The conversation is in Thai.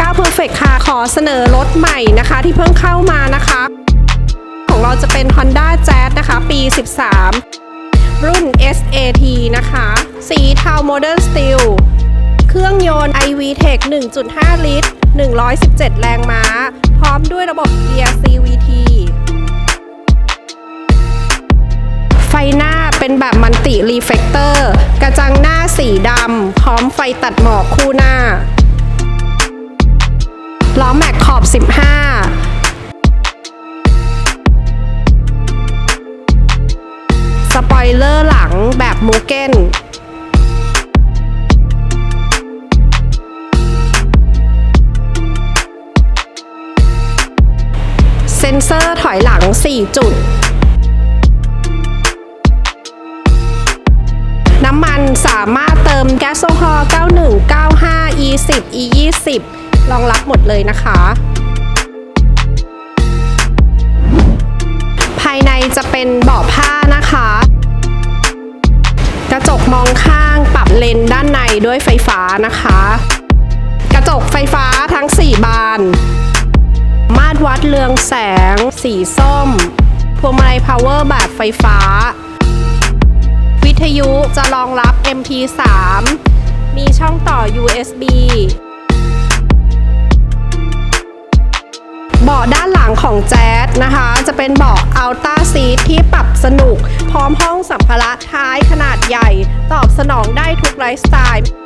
9 Perfect ค่ะ ขอเสนอรถใหม่นะคะที่เพิ่งเข้ามานะคะ ของเราจะเป็น Honda Jazz นะคะ ปี 13 รุ่น SAT นะคะ สีเทา Modern Steel เครื่องยนต์ iVTEC 1.5 ลิตร 117 แรงม้า พร้อมด้วยระบบเกี เป็นแบบมันติรีเฟกเตอร์ กระจังหน้าสีดำพร้อมไฟตัดหมอกคู่หน้า ล้อแม็กขอบ 15 สปอยเลอร์หลังแบบมูเก้นเซนเซอร์ถอยหลัง 4 จุดำมันสามารถเติมแก๊สโซฮอล์91 95 E10 E20 รองรับหมดเลยนะคะ ภายในจะเป็นเบาะผ้านะคะ กระจกมองข้างปรับเลนด้านในด้วยไฟฟ้านะคะ กระจกไฟฟ้าทั้ง 4 บาน มาตรวัดเรืองแสง สีส้ม พวงมาลัยพาวเวอร์แบบไฟฟ้า ทยุจะรองรับ MP3 มีช่องต่อ USB เบาะด้านหลังของแจ๊สนะคะ จะเป็นเบาะอัลต้าซีทที่ปรับสนุก พร้อมห้องสัมภาระท้ายขนาดใหญ่ ตอบสนองได้ทุกไลฟ์สไตล์